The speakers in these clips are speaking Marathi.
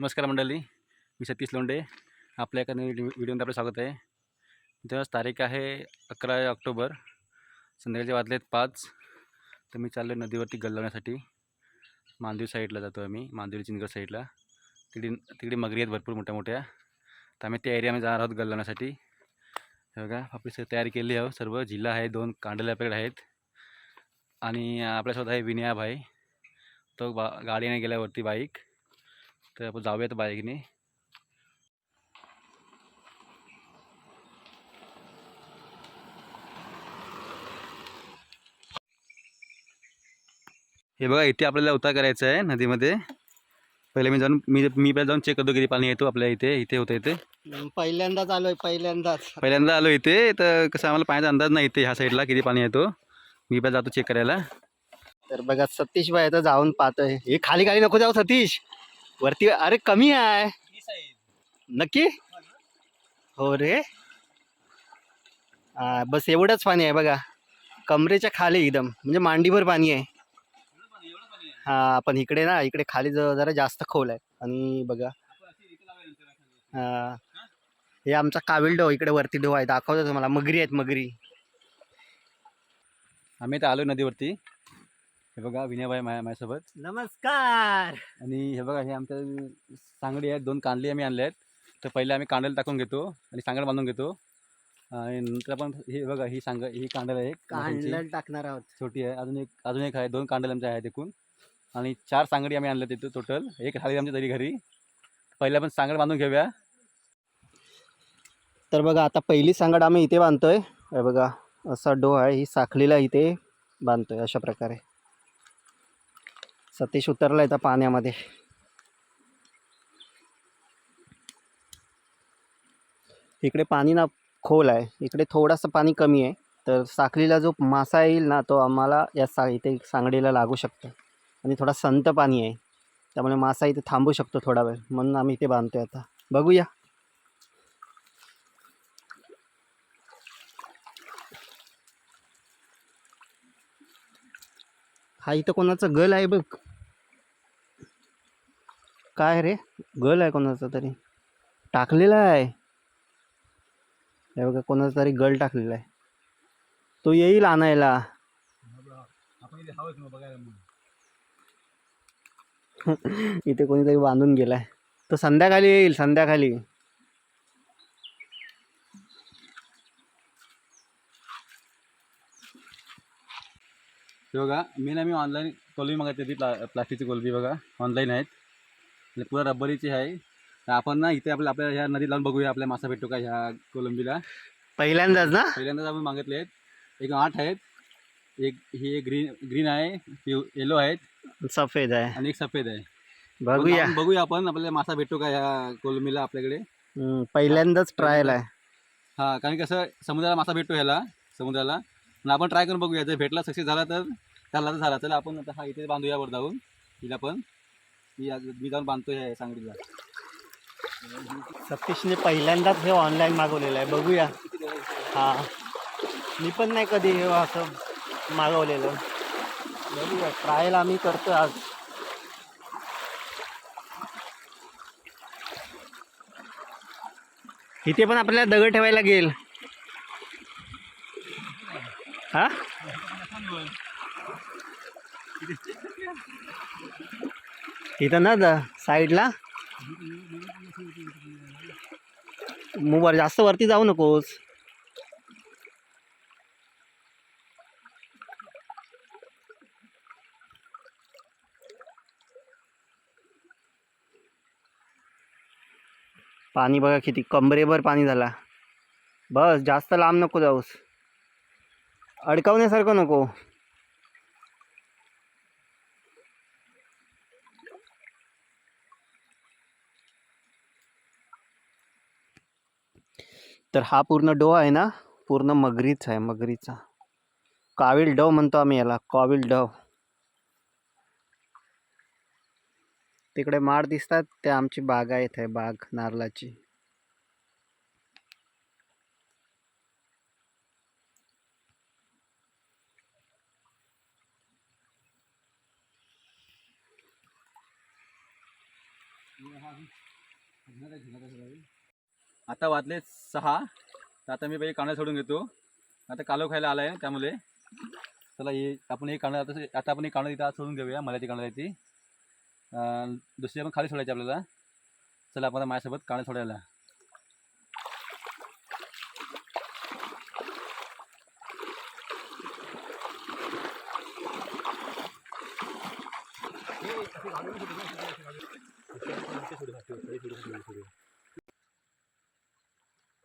नमस्कार मंडळी मी सतीश लोंडे आपल्या एका नवीन व्हिडिओमध्ये आपलं स्वागत आहे. तेव्हाच तारीख आहे अकरा ऑक्टोबर. संध्याकाळचे वाजले आहेत पाच. तर मी चाललो आहे नदीवरती गल्लवण्यासाठी मांदिव साईडला जातो आम्ही मांदेव चिंचगड साईडला तिकडे तिकडे मगरी आहेत भरपूर मोठ्या मोठ्या तर आम्ही त्या एरियामध्ये जाणार आहोत गल्लवण्यासाठी हे बघा आपली सर तयारी केली आहोत सर्व जिल्हा आहे दोन कांडले आपल्याकडे आहेत. आणि आपल्यासोबत आहे विनया भाई तो बा गाडीने गेल्यावरती बाईक तर आपण जाऊयात बाईकने. हे बघा इथे आपल्याला उतार करायचा आहे नदीमध्ये. पहिले मी जाऊन मी मी पहिला जाऊन चेक करतो किती पाणी येतो आपल्या इथे इथे होतं इथे. पहिल्यांदाच आलोय पहिल्यांदाच. पहिल्यांदा आलो इथे तर कसं आम्हाला पाण्याचा अंदाज नाही इथे ह्या साईडला किती पाणी येतो. मी पहिला जातो चेक करायला. तर बघा सतीश भाई आता जाऊन पाहतोय. हे खाली खाली नको जाऊ सतीश. वरती अरे कमी आहे. नक्की? हो रे. हा, बस एवढंच पाणी आहे बघा. कमरेच्या खाली एकदम. म्हणजे मांडीभर पाणी आहे. हा पण इकडे ना इकडे खाली जरा जास्त खोल आहे. आणि बघा. हा. हे आमचा काविल डो इकडे वरती डो आहे. दाखवतो तुम्हाला. मगरी आहेत मगरी. आम्ही इथे आलो नदीवरती. हे बघा विनयभाई माझ्या माझ्यासोबत. नमस्कार! आणि हे बघा हे आमच्या सांगडी आहेत दोन कांडली आम्ही आणल्या आहेत. तर पहिले आम्ही कांडल टाकून घेतो आणि सांगड बांधून घेतो. आणि नंतर आपण हे बघा ही सांग ही कांडल आहे. कांडलं टाकणार आहोत. छोटी आहे अजून एक अजून एक आहे दोन कांडल आमच्या आहेत एकूण. आणि चार सांगडी आम्ही आणल्या तिथं टोटल एक राहिली आमच्या तरी घरी. पहिले आपण सांगड बांधून घेऊया. तर बघा आता पहिली सांगड आम्ही इथे बांधतोय. हे बघा असा डो आहे ही साखलीला इथे बांधतोय अशा प्रकारे. सतीश उतरला इथं पाण्यामध्ये. इकडे पाणी ना खोल आहे. इकडे थोडंसं पाणी कमी आहे. तर साखलीला जो मासा येईल ना तो आम्हाला या सा इथे सांगडीला लागू शकतो. आणि थोडा संत पाणी आहे. त्यामुळे मासा इथे थांबू शकतो थोडा वेळ. म्हणून आम्ही इथे बांधतोय आता. बघूया. हा इथं कोणाचा गल आहे बघ. काय रे? गल आहे कोणाचा तरी. टाकलेला आहे. हे बघा कोणाचा तरी गल टाकलेला आहे. तो येईल आणायला. इथे कोणीतरी बांधून गेलाय. तो संध्याकाळी येईल संध्याकाळी. बघा मी ना मी ऑनलाईन कोलबी मागवते प्ला प्लास्टिकची कोलबी बघा. ऑनलाईन आहेत. आणि पुरा रबरीची आहे. तर आपण ना इथे आपल्या आपल्या ह्या नदीत लावून बघूया आपल्या मासा भेटतो का ह्या कोलंबीला. पहिल्यांदाच ना? पहिल्यांदाच आपण मागितले आहेत. एक आठ आहेत. एक ही ग्रीन ग्रीन आहे. येलो आहेत. सफेद आहे. आणि एक सफेद आहे. बघूया. आपण बघूया आपण आपल्याला मासा भेटतो का ह्या कोलंबीला आपल्याकडे. हम्म, पहिल्यांदाच ट्रायल आहे. हा कारण कसं समुद्राला मासा भेटतो ह्याला. समुद्राला. आणि आपण ट्राय करून बघूया. जर भेटला सक्सेस झाला तर झाला तर झाला. चला आपण आता हा इथे बांधूया वर जाऊन. हिला पण मी आज- मी जाऊन बांधतो ह्या सांगलीला. सतीशने पहिल्यांदाच हे ऑनलाईन मागवलेलं आहे. बघूया. हा. मी पण नाही कधी हे असं मागवलेलं. बघूया. ट्रायल आम्ही करतो आज. इथे पण आपल्याला दगड ठेवायला लागेल हा? इथं ना द साईडला. मग वर जास्त वरती जाऊ नकोस. पाणी बघा किती कमरेभर पाणी झाला. बस जास्त लांब नको जाऊस. अडकवण्यासारखं नको. तर हा पूर्ण डो आहे ना पूर्ण मगरीच आहे मगरीचा. काविल डव म्हणतो आम्ही याला काविल डव. तिकडे माड दिसतात ते आमची बागायत आहे बाग नारळाची. आता वाजले सहा. तर आता मी पहिले कांदा सोडून घेतो. आता कालो खायला आला आहे त्यामुळे. चला हे आपण हे कांदा आता आता आपण हे कांदा इथं सोडून घेऊया मलाची कांदा ती दुसरी आपण खाली सोडायची आपल्याला. चला आपण माझ्यासोबत कांदा सोडायला छोटी आणली चालू काय टाकू इथून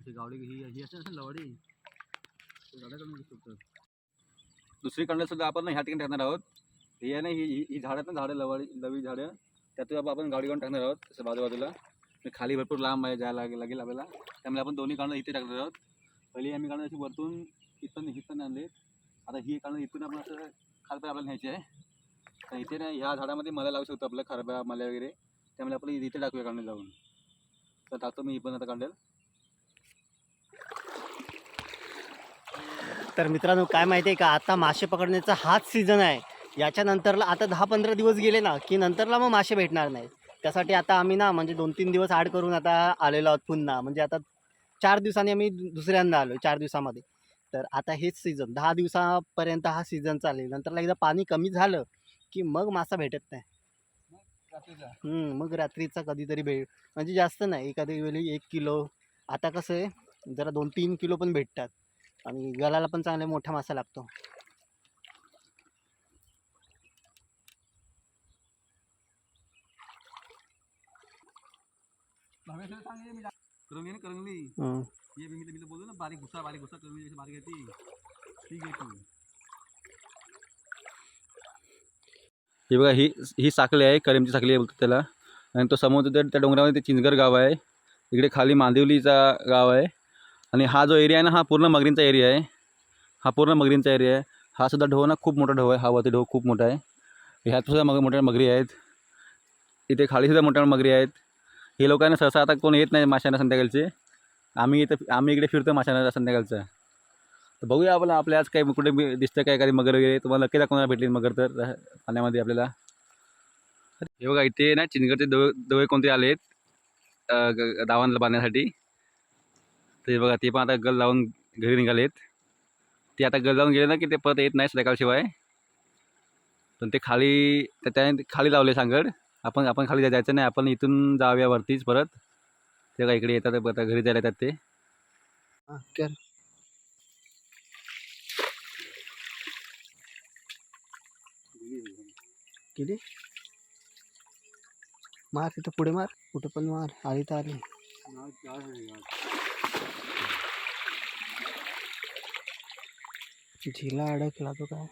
अशी गावडी ही ही असते ना लवाडी. गाड्या दुसरी सुद्धा आपण ह्या ठिकाणी टाकणार आहोत. ही आहे ना ही ही- ही झाडं आहेत ना झाडं लवाडी लवी झाडं. त्यातून आप- आपण गाडी काढून टाकणार आहोत तसं बाजूबाजूला. खाली भरपूर लांब आहे जायला लागेल लागेल आपल्याला. त्यामुळे आपण दोन्ही कांदा इथे टाकणार आहोत. पहिली आम्ही काढणं अशी वरतून इथून इथून आणले. आता ही कांदा इथून आपण असं खालपर्यंत आपल्याला न्यायची आहे. तर इथे ना ह्या झाडामध्ये मला लावू शकतो आपल्या खरब्या मला वगैरे. त्यामुळे आपण इथे टाकूया कांदे जाऊन तर टाकतो मी ही पण आता कांडेल तर मित्रांनो काय माहिती आहे का आता मासे पकडण्याचा हाच सीझन आहे. याच्यानंतरला आता दहा पंधरा दिवस गेले ना की नंतरला मग मासे भेटणार नाही त्यासाठी आता आम्ही ना म्हणजे दोन तीन दिवस आड करून आता आलेलो आहोत पुन्हा. म्हणजे आता चार दिवसांनी आम्ही दुसऱ्यांदा आलो चार दिवसामध्ये. तर आता हेच सीझन दहा दिवसापर्यंत हा सीझन चालेल. नंतरला एकदा पाणी कमी झालं की मग मासा भेटत नाही. मग रात्रीचा कधीतरी भेट म्हणजे जास्त नाही. एखाद्या वेळी एक किलो. आता कसं आहे जरा दोन तीन किलो पण भेटतात. आणि गलाला पण चांगला मोठा मासा लागतो. करंगली ना करंगली ना बारीक बारीक करंगली बारीक तू. ही बघा ही ही साखळी आहे करीमची साखळी आहे बोलतात त्याला. आणि तो समोर त्या डोंगरामध्ये ते चिंचगड गाव आहे. इकडे खाली मांदिवलीचा गाव आहे. आणि हा जो एरिया आहे ना हा पूर्ण मगरींचा एरिया आहे. हा पूर्ण मगरींचा एरिया आहे. हा सुद्धा ढो ना खूप मोठा ढो आहे. हा वरती ढो खूप मोठा आहे. ह्यात सुद्धा मग मोठ्या मगरी आहेत. इथे खालीसुद्धा मोठ्या मगरी आहेत. हे लोकांना सहसा आता कोण येत नाही माशांना संध्याकाळचे. आम्ही इथं आम्ही इकडे फिरतो माशांना संध्याकाळचं. तर बघूया आपल्याला आपल्या आज काही कुठे बी दिसतं काय एखादी मगर वगैरे. तुम्हाला नक्की दाखवणार भेटली मगर तर पाण्यामध्ये आपल्याला. हे बघा इथे ना चिंचगडचे दव दवे कोणते आले आहेत ग- दावांना बांधण्यासाठी ते बघा ते पण आता गल लावून घरी निघालेत. ते आता गल लावून गेले ना की ते परत येत नाही संध्याकाळशिवाय. पण ते खाली त्या- त्याने खाली लावले सांगड. आपण आपण खाली जायचं नाही आपण इथून जाऊया वरतीच परत. ते बघा इकडे येतात आता घरी जायला येतात ते. हा, किती? मार तिथं पुढे मार. कुठे पण मार. आली तर आली. झिला अडकला तो काय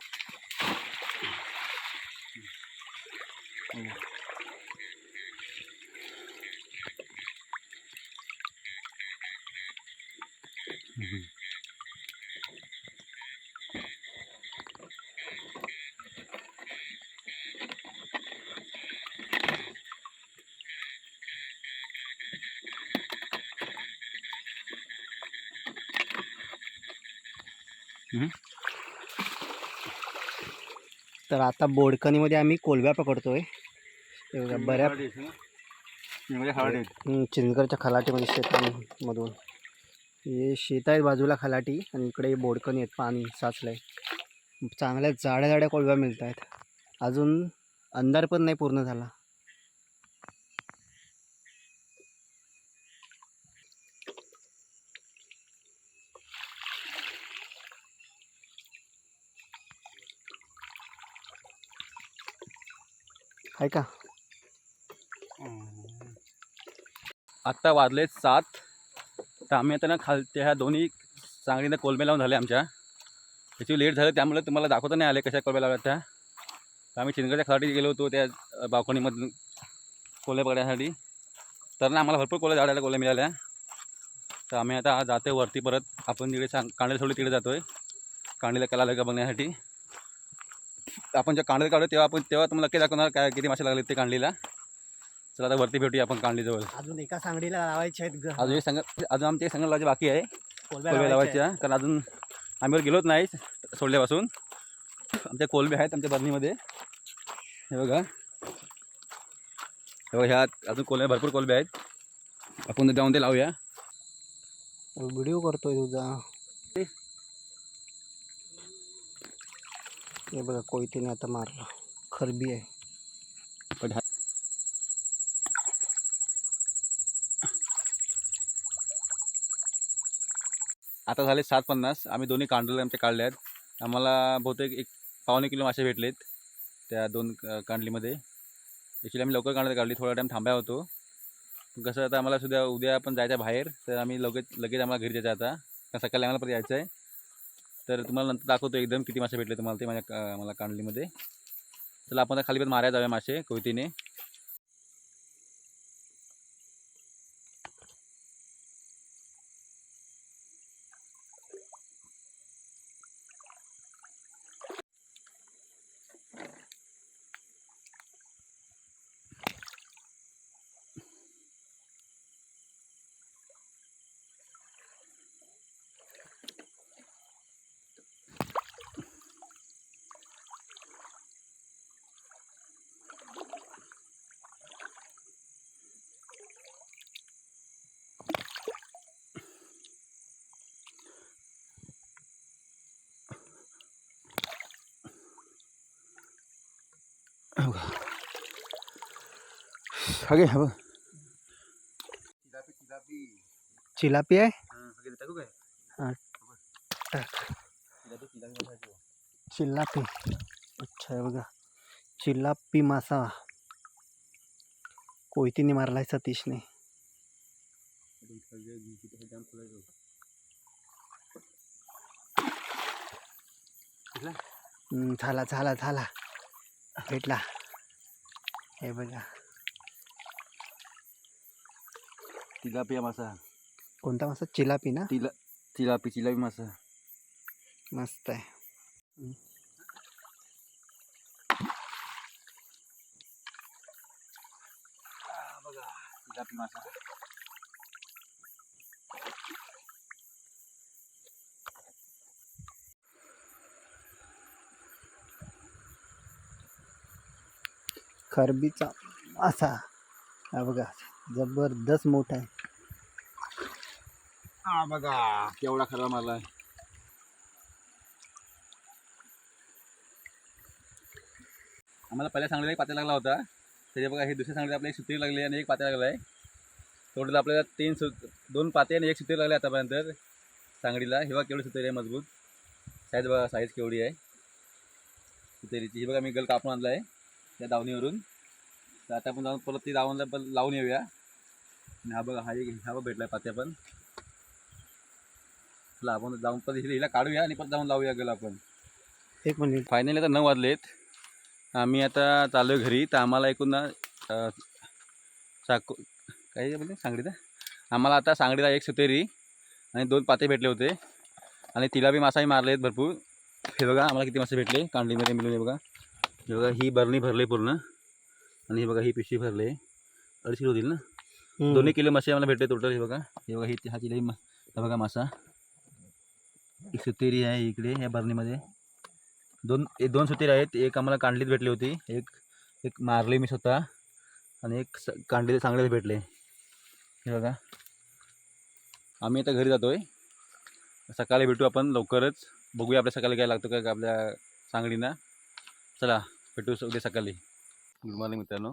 Mm-hmm. तर आता बोडकणीमध्ये आम्ही कोलब्या पकडतोय. हे बऱ्या चिंचगडच्या खलाटीमध्ये शेतामधून हे शेत आहेत बाजूला खलाटी आणि इकडे बोडकणी आहेत पाणी साचलंय. चांगल्या जाड्या जाड्या कोळव्या मिळत आहेत अजून अंधार पण नाही पूर्ण झाला. आहे का? आत्ता वाजले सात. तर आम्ही आता ना खाल त्या ह्या दोन्ही चांगलीनं कोलमे लावून झाले आमच्या. त्याची लेट झालं त्यामुळे तुम्हाला दाखवता नाही आले कशा कोलम्या लावल्या त्या. तर आम्ही चिंचगडच्या खालाटी गेलो होतो त्या अ, बावखणीमधून कोल्हे तर ना आम्हाला भरपूर कोल्हे झाडायला कोल्हे मिळाल्या. तर आम्ही आता जातो वरती परत. आपण तिकडे सांग कांडे सोडली तिकडे जातोय. कांडीला कला आलं का बघण्यासाठी. आपण जेव्हा कांडे काढू तेव्हा आपण तेव्हा तुम्हाला नक्की दाखवणार काय किती मासे लागले ते कांडलीला चला आता वरती भेटूया आपण कांडलीजवळ अजून एका सांगडीला लावायचे आहेत ग- अजून एक संग अजून आमचे एक लावायचे बाकी आहे. कोलब्या कोलबे लावायच्या लावायच्या कारण अजून आम्ही वर गेलोच नाही सोडल्यापासून. आमच्या कोलबे आहेत आमच्या बरणीमध्ये. हे बघा. हे बघा ह्या अजून कोलबे भरपूर कोलबे आहेत. आपण जाऊन ते लावूया. व्हिडिओ करतोय तुझा. हे बघा कोयतीने आता मारलं खरबी आहे. पण हा- आता झाले सात पन्नास. आम्ही दोन्ही कांडले आमच्या काढले आहेत. आम्हाला बहुतेक एक पावणे किलो मासे भेटलेत त्या दोन कांडलीमध्ये. ॲक्च्युली आम्ही लवकर कांडली काढली. थोडा टाईम थांबाय होतो. कसं आता आम्हाला सुद्धा उद्या आपण जायचं आहे बाहेर तर आम्ही लगेच लगेच आम्हाला घरी जायचं आता. सकाळी आम्हाला परत यायचं आहे. तर तुम्हाला नंतर दाखवतो एकदम किती मासे भेटले तुम्हाला ते माझ्या का- मला कांडलीमध्ये चला आपण खाली पण मारायला जाऊया मासे कोयतीने. हागे हा बघ चिलापी आहे? हां. चिल्लापी अच्छा बघा. चिल्लापी मासा. कोयतीने मारलाय सतीशने. झाला झाला झाला. झाला भेटला हे बघा तिलापिया मासा कोणता मासा चिलापी ना तिला तिलापी चिलापी मासा मस्त आहे तिलापी मासा खरबीचा मासा हा बघा जबरदस्त मोठा आहे. हा बघा केवढा खरा आहे. आम्हाला पहिल्या सांगलीला एक पात्या लागला होता. त्याच्या बघा हे दुसऱ्या सांगलीला आपल्याला एक सुत्री लागली आणि एक पात्या लागला आहे. टोटल आपल्याला तीन सु दोन पाते आणि एक सुत्री लागले आतापर्यंत. सांगडीला हे बघा केवढी सुतरी आहे मजबूत. साईज बघा साईज केवढी आहे. सुतरीची हे बघा मी गल कापून आणला आहे त्या दावणीवरून. तर आता आपण जाऊन परत ती दावणला पण लावून येऊया. आणि हा बघा हा एक हा बघा भेटला पात्या पण. चला आपण जाऊन परत हिला हिला काढूया आणि परत जाऊन लावूया गेलो आपण एक मिनिट. फायनली आता नऊ वाजलेत. आम्ही आता चाललो आहे घरी. तर आम्हाला एकूण चाकू काय म्हणजे सांगडीचा? आम्हाला आता सांगडीला एक सुतेरी आणि दोन पाते भेटले होते. आणि तिला बी मासाही मारले आहेत भरपूर. हे बघा आम्हाला किती मासे भेटले. कांडलीमध्ये मिळून हे बघा. हे बघा ही बरणी भरली पूर्ण. आणि हे बघा ही पिशवी भरली. अडीचशे होतील ना. दोन्ही किलो मासे आम्हाला भेटले टोटल हे बघा. हे बघा ही हा जिल्हा हा बघा मासा. एक सुतेरी आहे इकडे या बरणीमध्ये. दोन हे दोन सुतेरी आहेत. एक आम्हाला कांडलीत भेटली होती. एक एक मारली मी स्वतः. आणि एक स कांडलीत चांगलेच भेटले. हे बघा. आम्ही आता घरी जातोय. सकाळी भेटू आपण लवकरच. बघूया आपल्या सकाळी काय लागतं काय आपल्या सांगडीना चला. भेटू उद्या सकाळी. गुड मॉर्निंग मित्रांनो.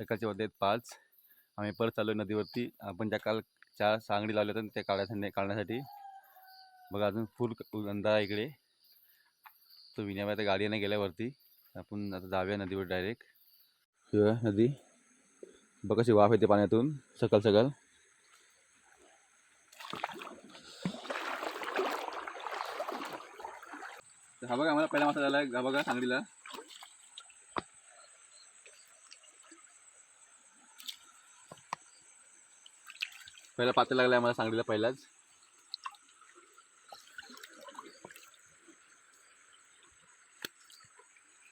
सकाळचे वाजले आहेत पाच. आम्ही परत चाललो नदीवरती. आपण ज्या काल चार सांगडी लावल्या होत्या त्या काढण्यासाठी काढण्यासाठी. बघा अजून फुल अंधा आहे इकडे. तो विण्याबाई आता गाडीने गेल्यावरती. आपण आता जाऊया नदीवर डायरेक्ट किंवा नदी. बघा कशी वाफ येते पाण्यातून. सकाळ सकाळ. हा बघा आम्हाला पहिला मासा झाला आहे. बघा सांगलीला पहिला पात्र लागला आहे मला सांगलीला पहिलाच.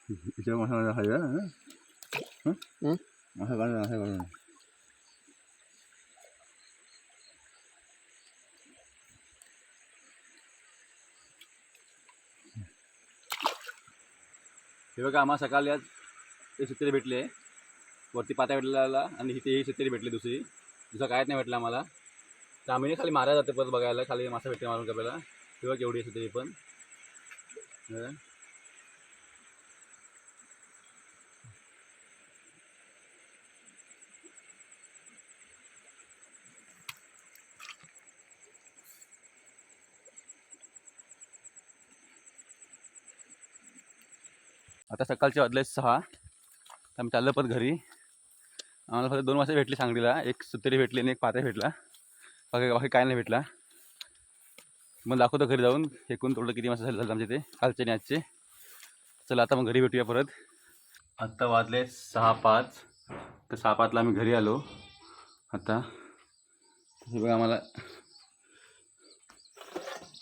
इथे हं? मासा काढून मासा काढून हे बघा आम्हाला सकाळी आज एक सुत्तरी भेटले. वरती पात्या भेटलेला आणि इथे ही सुत्तरी भेटली दुसरी. दुसरं कायच नाही भेटलं आम्हाला. तर आम्ही खाली मारा जाते परत बघायला. खाली मासा भेटते मारून कापायला किंवा केवढी असते तरी पण. आता सकाळचे वाजले सहा. आम्ही चाललो परत घरी. आम्हाला फक्त दोन वाजता भेटली सांगलीला. एक सुतरी भेटली आणि एक पात्या भेटला. बाकी बाकी काय नाही भेटला. मग दाखवतो घरी जाऊन. एकूण थोडं किती मासे झालं आमच्या इथे. कालचे आणि आजचे. चला आता मग घरी भेटूया परत. आत्ता वाजले सहा पाच. तर सहा पाचला आम्ही घरी आलो. आता हे बघा आम्हाला.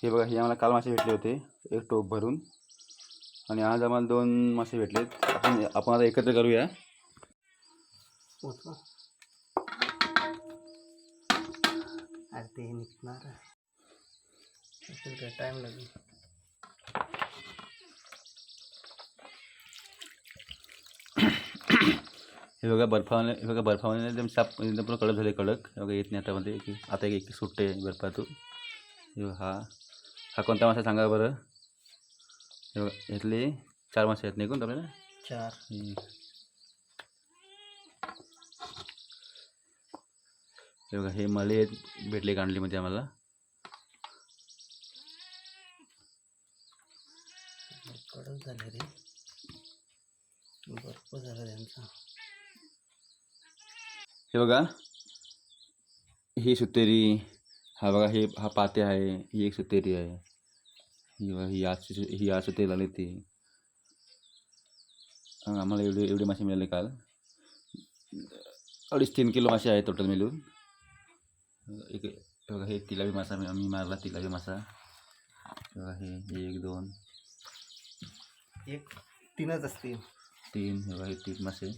हे बघा हे आम्हाला काल मासे भेटले होते. एक टोप भरून. आणि आज आम्हाला दोन मासे भेटलेत. आपण आपण आता एकत्र करूया. उठवा. अरे ते निघणार टाईम लागेल हे। बघा बर्फाने हे बघा बर्फाने एकदम साप एकदम पूर्ण कडक झाले कडक। हे बघा येत नाही आता मध्ये की आता एक एक सुटते बर्फातून हे बघा हा। हा कोणता मासा सांगा बरं हे बघा यातले चार मासे आहेत नाही कोणता आपल्याला चार। हे बघा हे मले भेटले कांडलीमध्ये आम्हाला. कडक झाले रे. बर्फ झाला त्यांचा. हे बघा ही सुतेरी हा बघा हे हा पाते आहे ही एक सुतेरी आहे. ही बघा ही आज ही आज सुतेरी लागली ती. आम्हाला एवढे एवढे मासे मिळाले काल. अडीच तीन किलो मासे आहेत टोटल मिळून. एक हे बघा हे तिलावी मासा मी मारला तिलावी मासा. बघा हे एक दोन. एक तीनच असतील. तीन बघा हे तीन मासे.